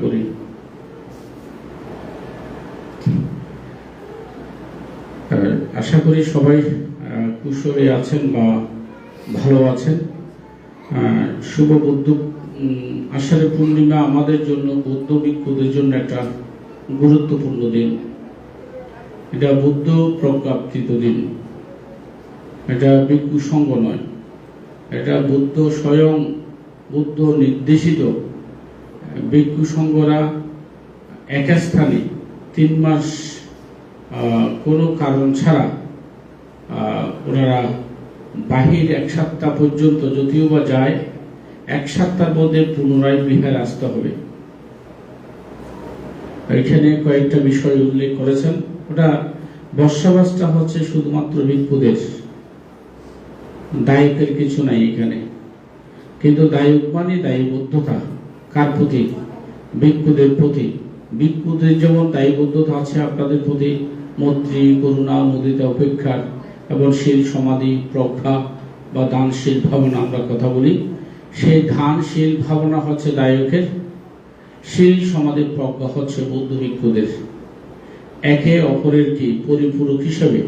করি। আশা করি সবাই কুশলে আছেন বা ভালো আছেন। শুভ বুদ্ধ উম, আষাঢ়ে পূর্ণিমা আমাদের জন্য বৌদ্ধ ভিক্ষুদের জন্য একটা গুরুত্বপূর্ণ দিন। এটা বুদ্ধ প্রজ্ঞাপ্তিত দিন। এটা ভিক্ষু সঙ্গ নয়। এটা বুদ্ধ স্বয়ং বুদ্ধ নির্দেশিত ভিক্ষু সংঘরা এক স্থানে তিন মাস কোনো কারণ ছাড়া ওনারা বাহির এক সপ্তাহ পর্যন্ত যদিও বা যায়, এক সপ্তাহের মধ্যে পুনরায় বিহারে আসতে হবে। এখানে কয়েকটা বিষয় উল্লেখ করেছেন। ওটা বর্ষাবাসটা হচ্ছে শুধুমাত্র ভিক্ষুদের দায়িত্বের কিছু নাই এখানে। কিন্তু দায়ক মানে দায়বদ্ধতা। কার প্রতি? ভিক্ষুদের প্রতি। ভিক্ষুদের যেমন দায়বদ্ধতা আছে আপনাদের প্রতি মৈত্রী করুণা, মুদিতা উপেক্ষার এবং শীল সমাধি, প্রজ্ঞা বা দানশীল ভাবনা আমরা কথা বলি। সেই ধানশীল ভাবনা হচ্ছে দায়কের, শীল সমাধি, প্রজ্ঞা হচ্ছে বৌদ্ধ ভিক্ষুদের। একে অপরের কি পরিপূরক হিসেবে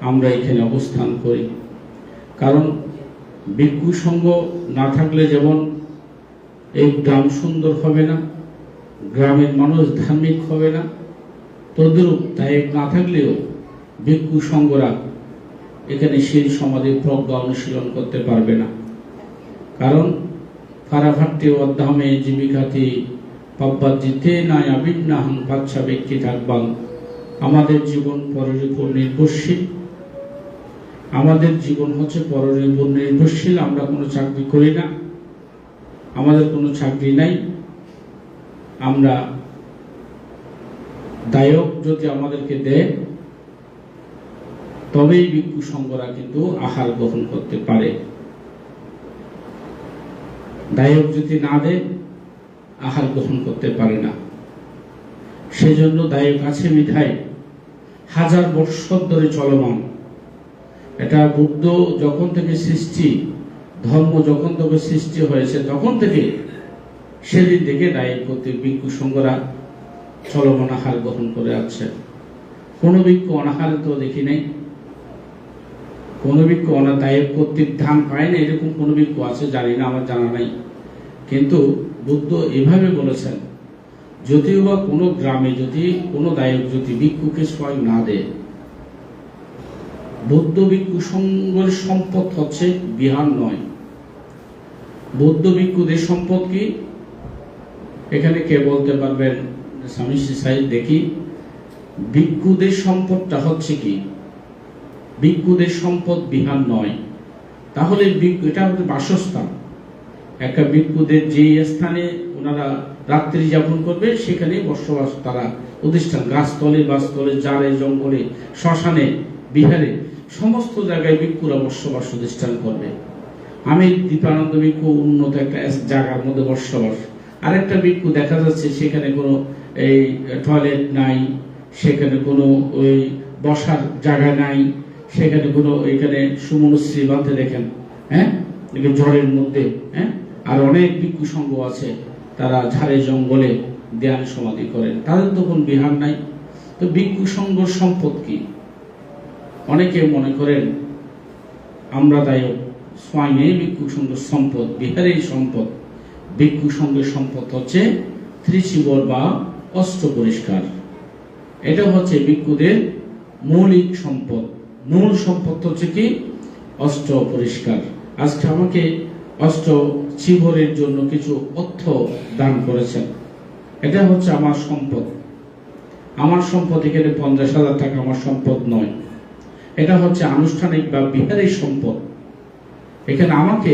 আমরা এখানে অবস্থান করি। কারণ ভিক্ষু সঙ্গ না থাকলে যেমন এই গ্রাম সুন্দর হবে না, গ্রামের মানুষ ধার্মিক হবে না। তদ্রূপ তাই না থাকলেও ভিক্ষু সঙ্গরা এখানে সেই সমাধি প্রজ্ঞা অনুশীলন করতে পারবে না। কারণ ফারাফাট্টি অধ্যামে জীবিকাতি পাব্বাজিতে নাই আবিন্নাহন বাচ্চা ব্যক্তি থাকবান আমাদের জীবন পরের উপর নির্ভরশীল। আমাদের জীবন হচ্ছে পরের উপর নির্ভরশীল, আমরা কোনো চাকরি করি না। আমাদের কোনো চাকরি নাই। আমরা দায়ক যদি আমাদেরকে দেয়, তবেই ভিক্ষু সংঘরা কিন্তু আহার গ্রহণ করতে পারে। দায়ক যদি না দেয়, আহার গ্রহণ করতে পারে না। সেজন্য দায়ক আছে মিঠাই। হাজার বৎসর ধরে চলমান। এটা বুদ্ধ যখন থেকে সৃষ্টি ধর্ম যখন থেকে সৃষ্টি হয়েছে, তখন থেকে সেদিন থেকে দায়ক কর্তৃক ভিক্ষু সংঘরা চলমান আহার গ্রহণ করে আছে কোনো ভিক্ষু অনাহারে তো দেখি নাই। কোন ভিক্ষু অনাদায়ক কর্তৃক ধান পায় না, এরকম কোন ভিক্ষু আছে জানি না, আমার জানা নাই। কিন্তু বুদ্ধ এভাবে বলেছেন, যদিও বা কোনো গ্রামে যদি কোনো দায়ক যদি ভিক্ষুকে স্বয়ং না দেয়, বৌদ্ধ ভিক্ষু সংঘের সম্পদ হচ্ছে বিহার নয়। বৌদ্ধ ভিক্ষুদের সম্পদ কি? এখানে কে বলতে পারবেন? স্বামী সাহিদ দেখি। ভিক্ষুদের সম্পদটা হচ্ছে কি? ভিক্ষুদের সম্পদ বিহার নয়। তাহলে এটা হচ্ছে বাসস্থান। একটা ভিক্ষুদের যে স্থানে ওনারা রাত্রি যাপন করবে, সেখানে বসবাস তারা প্রতিষ্ঠান গাছতলে, বাসতলে জারে জঙ্গলে, শ্মশানে, বিহারে, সমস্ত জায়গায় ভিক্ষুরা বসবাস প্রতিষ্ঠান করবে। আমি দীপানন্দ ভিক্ষু উন্নত একটা জায়গার মধ্যে বসবাস। আরেকটা ভিক্ষু দেখা যাচ্ছে, সেখানে কোনো এই টয়লেট নাই, সেখানে কোনো ওই বসার জায়গা নাই, সেখানে কোনো এখানে সুমনশ্রী বাঁধে দেখেন হ্যাঁ? ঝড়ের মধ্যে হ্যাঁ? আর অনেক ভিক্ষু সংঘ আছে, তারা ঝাড়ে জঙ্গলে ধ্যান সমাধি করেন। তাদের তো কোনো বিহার নাই। তো ভিক্ষু সংঘ সম্পদ কি? অনেকে মনে করেন, আমরা দায়ক স্বামী ভিক্ষু সংঘ সম্পদ, বিহারের সম্পদ। ভিক্ষু সংঘের সম্পদ হচ্ছে ত্রিচিবর বা অস্ত্র পরিষ্কার। এটা হচ্ছে ভিক্ষুদের মৌলিক সম্পদ। মূল সম্পদ হচ্ছে কি? অস্ত্র পরিষ্কার। আজকে আমাকে অস্ত্র চিবরের জন্য কিছু অর্থ দান করেছেন। এটা হচ্ছে আমার সম্পদ। আমার সম্পদ এখানে পঞ্চাশ হাজার টাকা আমার সম্পদ নয়। এটা হচ্ছে আনুষ্ঠানিক বা বিহারের সম্পদ। এখানে আমাকে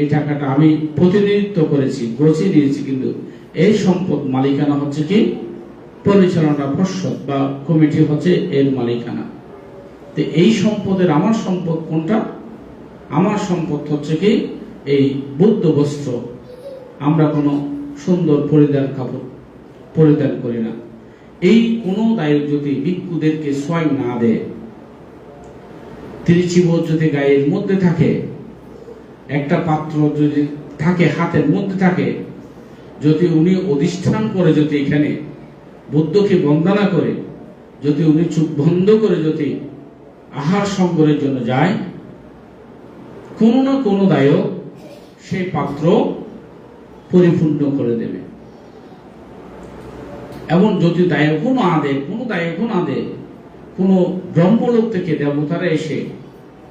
এই টাকাটা আমি প্রতিনিধিত্ব করেছি, গছে নিয়েছি কিন্তু এই সম্পদ মালিকানা হচ্ছে কি? পরিচালনা পর্ষদ বা কমিটি হচ্ছে এর মালিকানা। তো এই সম্পদের, আমার সম্পদ কোনটা? আমার সম্পদ হচ্ছে কি? এই বুদ্ধ বস্ত্র। আমরা কোনো সুন্দর পরিধান কাপড় পরিধান করি না। এই কোনো দায়ের যদি ভিক্ষুদেরকে স্বয়ং না দেয় তিরিচিবোধ যদি গায়ের মধ্যে থাকে একটা পাত্র যদি থাকে, হাতের মধ্যে থাকে, যদি উনি অধিষ্ঠান করে, যদি এখানে বুদ্ধকে বন্দনা করে, যদি উনি চুপ বন্ধ করে, যদি আহার সংগ্রহের জন্য যায়, কোনো না কোনো দায়ক সেই পাত্র পরিপূর্ণ করে দেবে। এমন যদি দায়কও না দেয়, কোনো দায়কও না দেয়, কোনো ব্রহ্মলোক থেকে দেবতারা এসে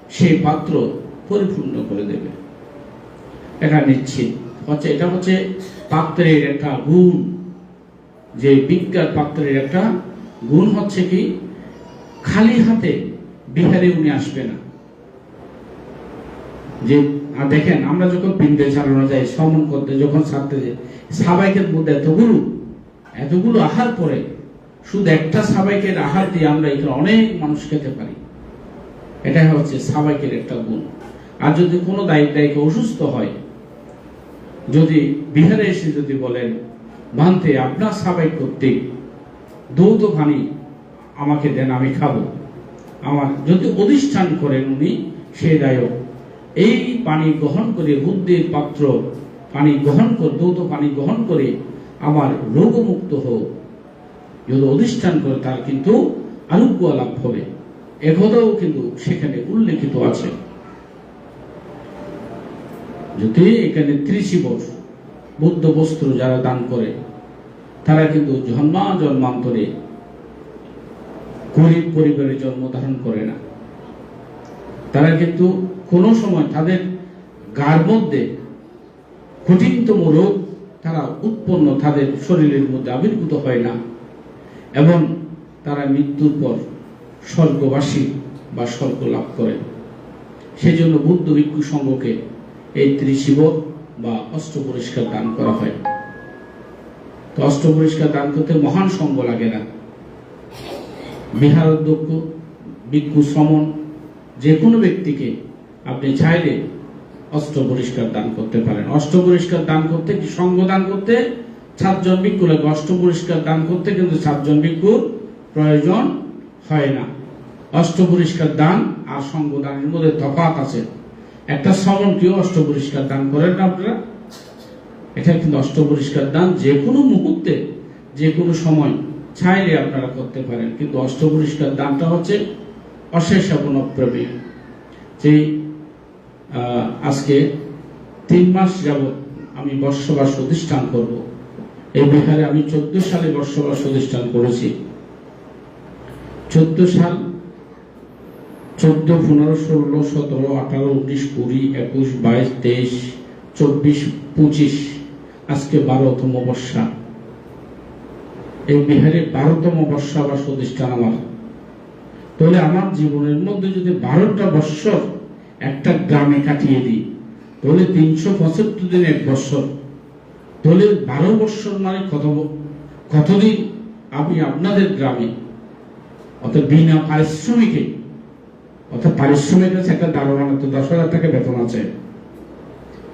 সেই পাত্র পরিপূর্ণ করে দেবে। এটা নিশ্চিত হচ্ছে এটা হচ্ছে পাত্রের একটা গুণ। যে বিজ্ঞান পাত্রের একটা গুণ হচ্ছে কি, খালি হাতে বিহারে উনি আসবে না। যে দেখেন, আমরা যখন পিণ্ডে চালানো যাই, সমন করতে, যখন ছাড়তে যাই, সাবাইকের মধ্যে এতগুলো এতগুলো আহার পরে শুধু একটা সাবাইকের আহার দিয়ে আমরা এখানে অনেক মানুষ খেতে পারি। এটাই হচ্ছে সাবাইকের একটা গুণ। আর যদি কোনো দায়িত্ব অসুস্থ হয় যদি বিহারে এসে যদি বলেন ভান্তে আপনার সাবাই কর্তৃক দৌত পানি আমাকে দেন, আমি খাব। আমার যদি অধিষ্ঠান করেন উনি, সে দায়ক। এই পানি গ্রহণ করে, বুদ্ধির পাত্র পানি গ্রহণ করে, দৌত পানি গ্রহণ করে আমার রোগমুক্ত হোক। যদি অধিষ্ঠান করে, তার কিন্তু আরোগ্য লাভ হবে। একথাও কিন্তু সেখানে উল্লেখিত আছে। যদি এখানে ত্রিশি বছর বুদ্ধ বস্ত্র যারা দান করে, তারা কিন্তু জন্মা জন্মান্তরে গরিব পরিবারে জন্ম ধারণ করে না। তারা কিন্তু কোনো সময় তাদের গার মধ্যে কঠিনতম রোগ তারা উৎপন্ন, তাদের শরীরের মধ্যে আবির্ভূত হয় না। এবং তারা মৃত্যুর পর স্বর্গবাসী বা স্বর্গ লাভ করে। সেই জন্য বুদ্ধ ভিক্ষু সংঘকে এই ত্রিশিব বা অষ্ট পরিষ্কার দান করা হয়। তো অষ্ট পরিষ্কার দান করতে মহান সঙ্গ লাগে না। বিহার অধ্যক্ষ ভিক্ষু শ্রমণ, যে কোনো ব্যক্তিকে আপনি চাইলে অষ্ট পরিষ্কার দান করতে পারেন। অষ্ট পরিষ্কার দান করতে কি সঙ্গ দান করতে? সাতজন ভিক্ষু লাগে। অষ্ট পরিষ্কার দান করতে কিন্তু সাতজন ভিক্ষুর প্রয়োজন হয় না। অষ্ট পরিষ্কার দান আর সঙ্গ দানের মধ্যে তফাৎ আছে। একটা শ্রমণ কেউ অষ্ট পরিষ্কার দান করেন আপনারা? এটা কিন্তু অষ্ট পরিষ্কার দান, যে কোনো মুহূর্তে, যে কোনো সময় চাইলে আপনারা করতে পারেন। কিন্তু অষ্ট পরিষ্কার দানটা হচ্ছে অশেষ অবনপ্রবী যে আজকে তিন মাস যাবৎ আমি বর্ষবাস প্রতিষ্ঠান করব। এই বিহারে আমি চোদ্দ সালে বর্ষবাস প্রতিষ্ঠান করেছি। চোদ্দ সাল চোদ্দ, পনেরো, ষোলো, সতেরো, আঠারো, উনিশ, কুড়ি, একুশ, বাইশ, তেইশ, চব্বিশ, পঁচিশ। আজকে বারোতম বর্ষা। এই বিহারে বারোতম বর্ষা বা প্রতিষ্ঠান আমার। তাহলে আমার জীবনের মধ্যে যদি বারোটা বৎসর একটা গ্রামে কাটিয়ে দিই, তাহলে তিনশো পঁচাত্তর দিন এক বৎসর। তাহলে বারো বৎসর মানে কত কতদিন আমি আপনাদের গ্রামে, অর্থাৎ বিনা পারিশ্রমিকে অর্থাৎ পারিশ্রমিক আছে একটা দারোয়ানের তো দশ হাজার টাকা বেতন আছে।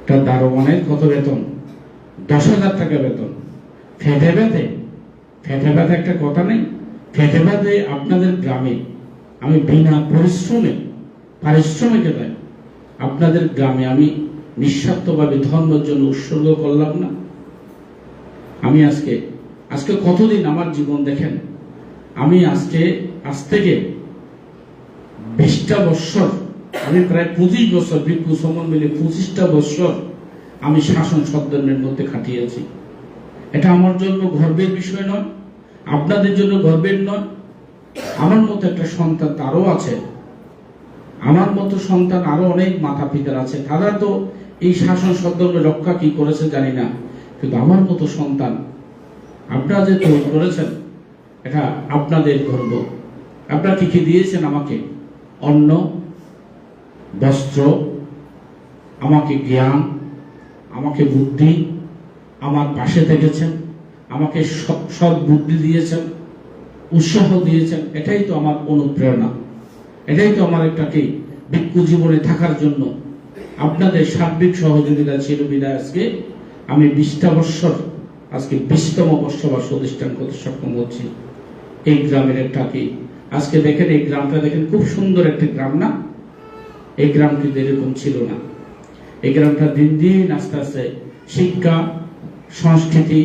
একটা দারোয়ানের কত বেতন? দশ হাজার টাকা বেতন। ফেটে বেঁধে ফেটে বেঁধে একটা কথা নেই। ফেটে বেঁধে আপনাদের গ্রামে, আমি বিনা পরিশ্রমে, পারিশ্রমিকে দেয়। আপনাদের গ্রামে আমি নিঃস্বার্থভাবে ধর্মের জন্য উৎসর্গ করলাম না। আমি আজকে আজকে কতদিন আমার জীবন দেখেন? আমি আজকে, আজ থেকে বিশটা বৎসর, আমি প্রায় পঁচিশ বছর ভিক্ষু সমন মিলে পঁচিশটা বৎসর আমি শাসন সদ্যমের মধ্যে কাটিয়েছি এটা আমার জন্য গর্বের বিষয় নয়, আপনাদের জন্য গর্বের নয়। আমার মতো একটা সন্তান তারও আছে। আমার মতো সন্তান আরও অনেক মাতা পিতার আছে। তারা তো এই শাসন সদ্যমে রক্ষা কি করেছে জানি না, কিন্তু আমার মতো সন্তান আপনারা যে তৈরি করেছেন, এটা আপনাদের গর্ব। আপনারা কি কি দিয়েছেন আমাকে। অন্ন, বস্ত্র, আমাকে জ্ঞান, আমাকে বুদ্ধি আমার পাশে থেকেছেন, আমাকে সৎ বুদ্ধি দিয়েছেন, উৎসাহ দিয়েছেন, এটাই তো আমার অনুপ্রেরণা। এটাই তো আমার একটা কি জীবনে থাকার জন্য। আপনাদের সার্বিক সহযোগিতা ছিল বিদায় আজকে। আমি বিশটা বৎসর, আজকে বিশতম বর্ষবাস প্রতিষ্ঠান করতে সক্ষম হচ্ছি। এই গ্রামের একটা কি আজকে দেখেন, এই গ্রামটা দেখেন, খুব সুন্দর একটি গ্রাম না? এই গ্রাম কিন্তু এরকম ছিল না। এই গ্রামটা দিন দিন আস্তে আস্তে শিক্ষা, সংস্কৃতি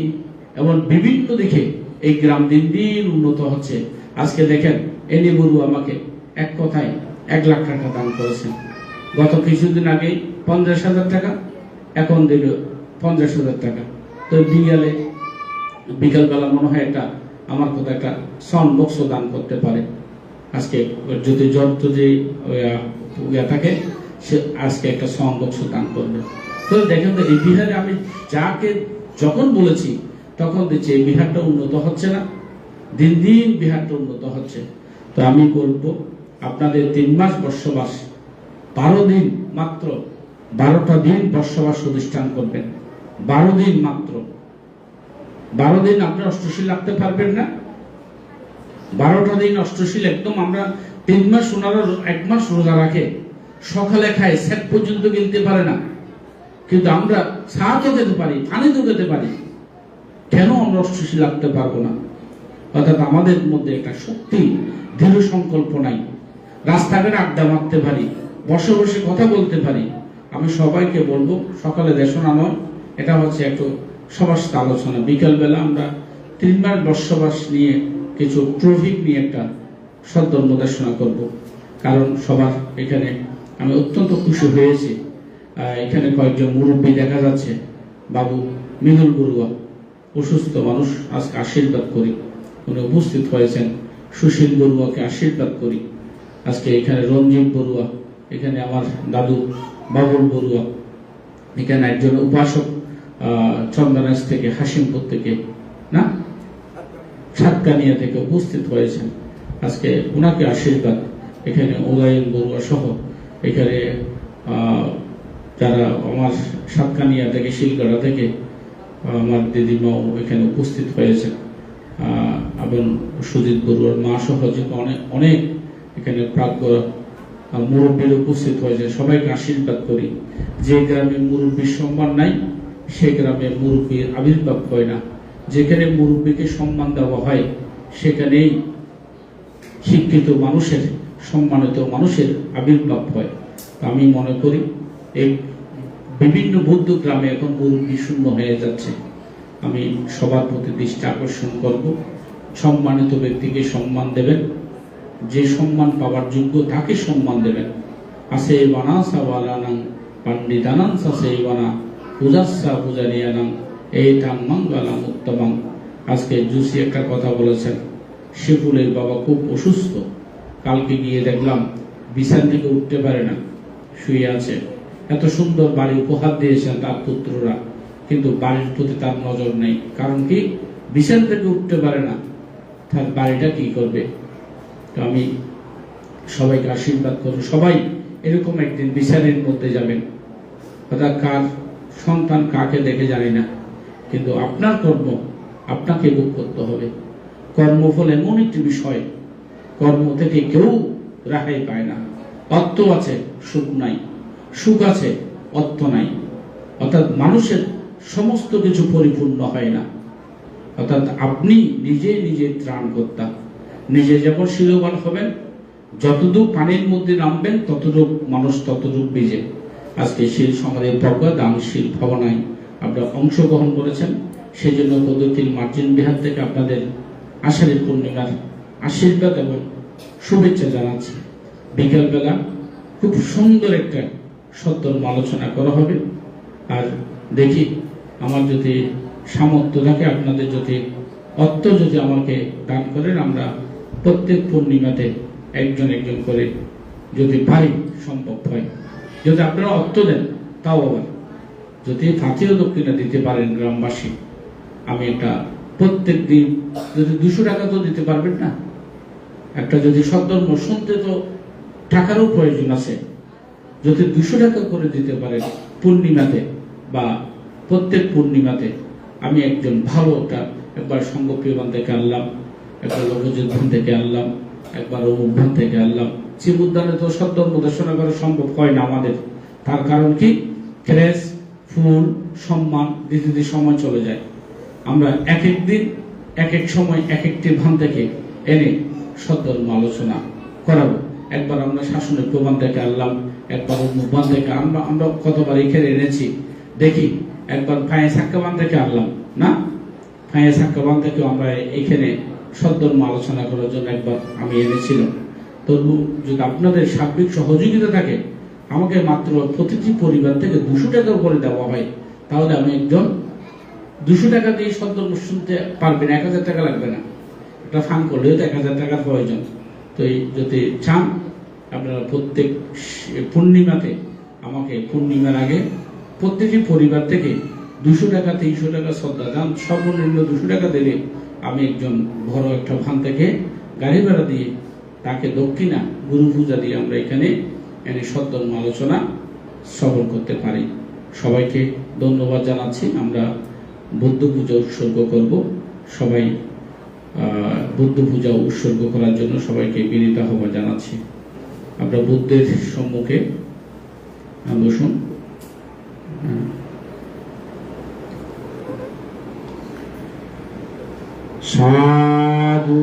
এবং বিভিন্ন দিকে এই গ্রাম দিন দিন উন্নত হচ্ছে। আজকে দেখেন এনি বড়ু আমাকে এক কথায় এক লাখ টাকা দান করেছেন। গত কিছুদিন আগে পঞ্চাশ হাজার টাকা, এখন দিল পঞ্চাশ হাজার টাকা। তো বিকালে, বিকালবেলা মনে হয় একটা আমার কথা একটা সাউন্ড বক্সও দান করতে পারে। আজকে যদি জ্বর যদি ইয়ে থাকে, সে আজকে একটা সাউন্ড বক্স দান করবে। তো দেখেন তো, এই বিহারে আমি যাকে যখন বলেছি, তখন দেখছি এই বিহারটা উন্নত হচ্ছে না। দিন দিন বিহারটা উন্নত হচ্ছে। তো আমি বলব, আপনাদের তিন মাস বর্ষবাস বারো দিন মাত্র বারোটা দিন বর্ষবাস অনুষ্ঠান করবেন। বারো দিন মাত্র। বারো দিন আপনি অষ্টশীল রাখতে পারবেন না। বারোটা দিন অষ্টশীল একদম আমরা তিন মাস ওনারা এক মাস রোজা রাখে। সকালে খায়, সেট পর্যন্ত কিনতে পারে না। কিন্তু আমরা তো খেতে পারি, পানি তো খেতে পারি। কেন আমরা অষ্টশীল রাখতে পারব না? অর্থাৎ আমাদের মধ্যে একটা সত্যি দৃঢ় সংকল্প নাই। রাস্তাঘাটে আড্ডা মারতে পারি, বসে বসে কথা বলতে পারি। আমি সবাইকে বলব, সকালে দেশনা নয় এটা হচ্ছে একটু সবার সাথে আলোচনা। বিকালবেলা আমরা তিনবার বর্ষবাস নিয়ে কিছু ট্রফিক নিয়ে একটা সদ্যর্ম দেশনা করব। কারণ সবার এখানে আমি অত্যন্ত খুশি হয়েছি। এখানে কয়েকজন মুরব্বী দেখা যাচ্ছে। বাবু মিনুল বড়ুয়া, অসুস্থ মানুষ, আজকে আশীর্বাদ করি। উনি উপস্থিত হয়েছেন। সুশীল বড়ুয়াকে আশীর্বাদ করি। আজকে এখানে রঞ্জিত বড়ুয়া, এখানে আমার দাদু বাবুল বড়ুয়া, এখানে একজন উপাসক আহ, চন্দনাইশ থেকে হাসিমপুর থেকে না? সাতকানিয়া থেকে উপস্থিত হয়েছেন। আজকে ওনাকে আশীর্বাদ এখানে উদয়ন বড়ুয়া সহ এখানে যারা আমার সাতকানিয়া থেকে শিলগড়া থেকে আমার দিদিমাও এখানে উপস্থিত হয়েছেন। এবং সুজিত বড়ুয়ার মা সহ যে অনেক অনেক এখানে প্রাজ্ঞ মুরব্বীর উপস্থিত হয়েছে সবাইকে আশীর্বাদ করি। যে গ্রামে মুরব্বীর সম্মান নাই সে গ্রামে মুরব্বীর আবির্ভাব হয় না, যেখানে মুরব্বীকে সম্মান দেওয়া হয়, সেখানেই শিক্ষিত মানুষের, সম্মানিত মানুষের আবির্ভাব হয়। আমি মনে করি, এই বিভিন্ন বৌদ্ধ গ্রামে এখন মুরব্বী শূন্য হয়ে যাচ্ছে। আমি সবার প্রতি দৃষ্টি আকর্ষণ করব। সম্মানিত ব্যক্তিকে সম্মান দেবেন। যে সম্মান পাওয়ার যোগ্য তাকে সম্মান দেবেন। আসে বানা সাওয়ালানাং পাণ্ডিতানাং সাসে বানা। পূজাসা পূজারিয়ানাং এই টাং মঙ্গলাম উত্তমাং আজকে জুসি একটা কথা বলেছেন শিবুলের বাবা খুব অসুস্থ। কালকে গিয়ে দেখলাম, বিছান থেকে উঠতে পারে না, শুয়ে আছে। এত সুন্দর বাড়ি উপহার দিয়েছেন তার পুত্ররা, কিন্তু বাড়ির প্রতি তার নজর নেই। কারণ কি? বিছান থেকে উঠতে পারে না, তার বাড়িটা কি করবে? তো আমি সবাইকে আশীর্বাদ করব। সবাই এরকম একদিন বিচারের মধ্যে যাবেন। অর্থাৎ কার সন্তান কাকে দেখে জানি না। কিন্তু আপনার কর্ম আপনাকে ভোগ করতে হবে। কর্মফল এমন একটি বিষয়, কর্ম থেকে কেউ রেহাই পায় না। অর্থ আছে, সুখ নাই। সুখ আছে, অর্থ নাই। অর্থাৎ মানুষের সমস্ত কিছু পরিপূর্ণ হয় না। অর্থাৎ আপনি নিজে নিজে ত্রাণ কর্তা নিজে যখন শিলবান হবেন, যতদূর পানির মধ্যে নামবেন ততটুক মানুষ ততটুক বেজে আজকে শিল সমাজের প্রজ্ঞা দানশীল ভাবনায় আপনারা অংশগ্রহণ করেছেন। সেই জন্য পদ্ধতির মার্জিন বিহার থেকে আপনাদের আষাঢ়ী পূর্ণিমার আশীর্বাদ এবং শুভেচ্ছা জানাচ্ছি। বিকালবেলা খুব সুন্দর একটা সত্তর্ম আলোচনা করা হবে। আর দেখি আমার যদি সামর্থ্য থাকে, আপনাদের যদি অর্থ যদি আমাকে দান করেন, আমরা প্রত্যেক পূর্ণিমাতে একজন একজন করে যদি পারি সম্ভব হয়। যদি আপনারা অর্থ দেন, তাও আবার যদি ফাঁকিও দক্ষিণা দিতে পারেন গ্রামবাসী, আমি একটা প্রত্যেক দিন যদি দুশো টাকা তো দিতে পারবেন না। একটা যদি সদ্ধর্ম শুনতে তো টাকারও প্রয়োজন আছে। যদি দুশো টাকা করে দিতে পারেন পূর্ণিমাতে বা প্রত্যেক পূর্ণিমাতে, আমি একজন ভালো একটা, একবার সঙ্গপ্রিয়বান থেকে আনলাম, একবার লঘুযুদ্ধান থেকে আনলাম, একবার অমুকভান থেকে আনলাম শিবুদ্ধানে তো সদ্ধর্ম দেশনা করা সম্ভব হয় না আমাদের। তার কারণ কি? ক্রেস ফুল, সম্মান দিতে সময় চলে যায়। আমরা এক এক দিন এক এক সময় এক একটি ভান থেকে এনে সদ্ধর্ম আলোচনা করাবো। একবার আমরা শাসনের প্রমাণ থেকে আনলাম, একবার মুখবান থেকে আমরা আমরা কতবার এখানে এনেছি, দেখি, একবার ফায়ে সাক্কাবান থেকে আনলাম, না? ফায়ে সাক্কাবান থেকে আমরা এখানে সদ্যর্ম আলোচনা করার জন্য একবার আমি এনেছিলাম। তবু যদি আপনাদের সার্বিক সহযোগিতা থাকে, আমাকে মাত্র প্রতিটি পরিবার থেকে দুশো টাকা করে দেওয়া হয়, তাহলে আমি একজন দুশো টাকা দিয়ে সদ্যর্ম শুনতে পারবেন, এক হাজার টাকা লাগবে না। একটা ফান করলেও তো এক হাজার টাকার প্রয়োজন। তো এই যদি চান, আপনারা প্রত্যেক পূর্ণিমাতে আমাকে পূর্ণিমার আগে প্রত্যেকটি পরিবার থেকে দুশো টাকা, তিনশো টাকা শ্রদ্ধা দান, সর্বনিম্ন দুশো টাকা দিলে আমি একজন বড় একটা ভান থেকে গাড়ি ভাড়া দিয়ে তাকে দক্ষিণা গুরু পূজা দিয়ে আমরা এখানে এনে সদ্যর্ম আলোচনা সফল করতে পারি। সবাইকে ধন্যবাদ জানাচ্ছি। আমরা বুদ্ধ পূজা উৎসর্গ করব। সবাই বুদ্ধ পূজা উৎসর্গ করার জন্য সবাইকে বিনীত আহ্বান জানাচ্ছি। আমরা বুদ্ধের সম্মুখে বসুন। সাধু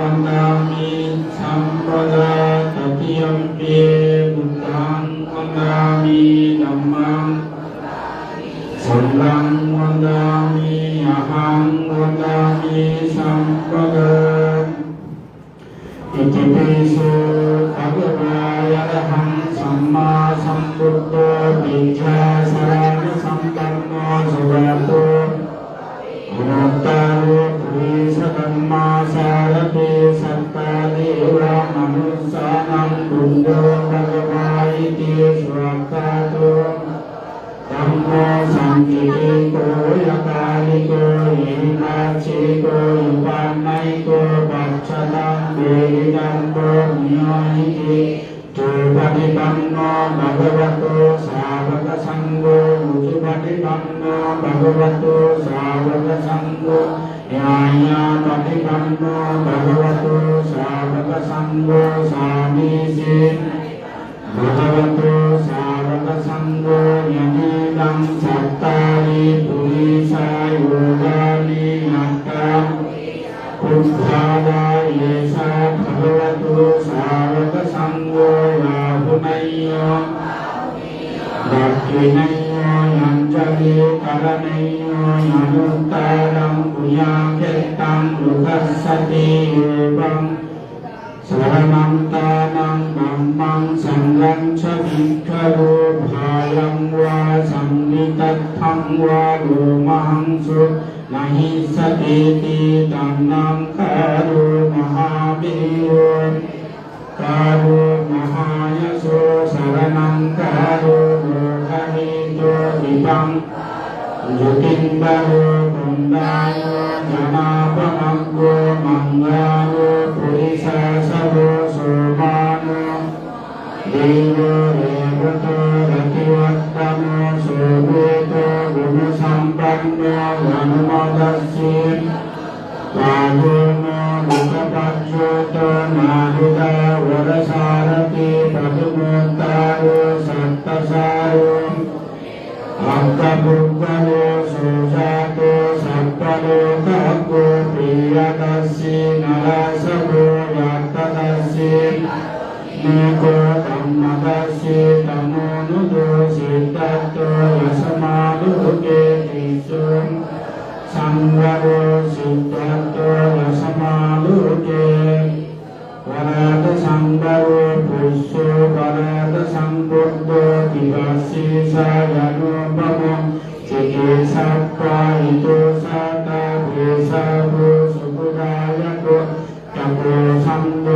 वन्दामि सम्पदा तदीयम्प्ये बुद्धां वन्दामि धम्मां सङ्घं वन्दामि अहं वन्दामि सम्पदा इति तेषु भगवायरहं सम्मा सम्बुद्धो विद्या शरणसम्पन्नो सुगतो गुणोत्तम อิติตันนังคารุมหาบิยุนคารุมหายสุสารนังคารุโลคหิตุวิปังยุติงบารุปุณดายุจนาปมังโกมังลาลุปุริสาสโรสุมานุดิโรเรวตรติวัตตมุสุเวตบุญสัมปันโนอนุโมทัส นาโยนามุขปัญโยตนา สุขกายะโกตะโกธรรมโม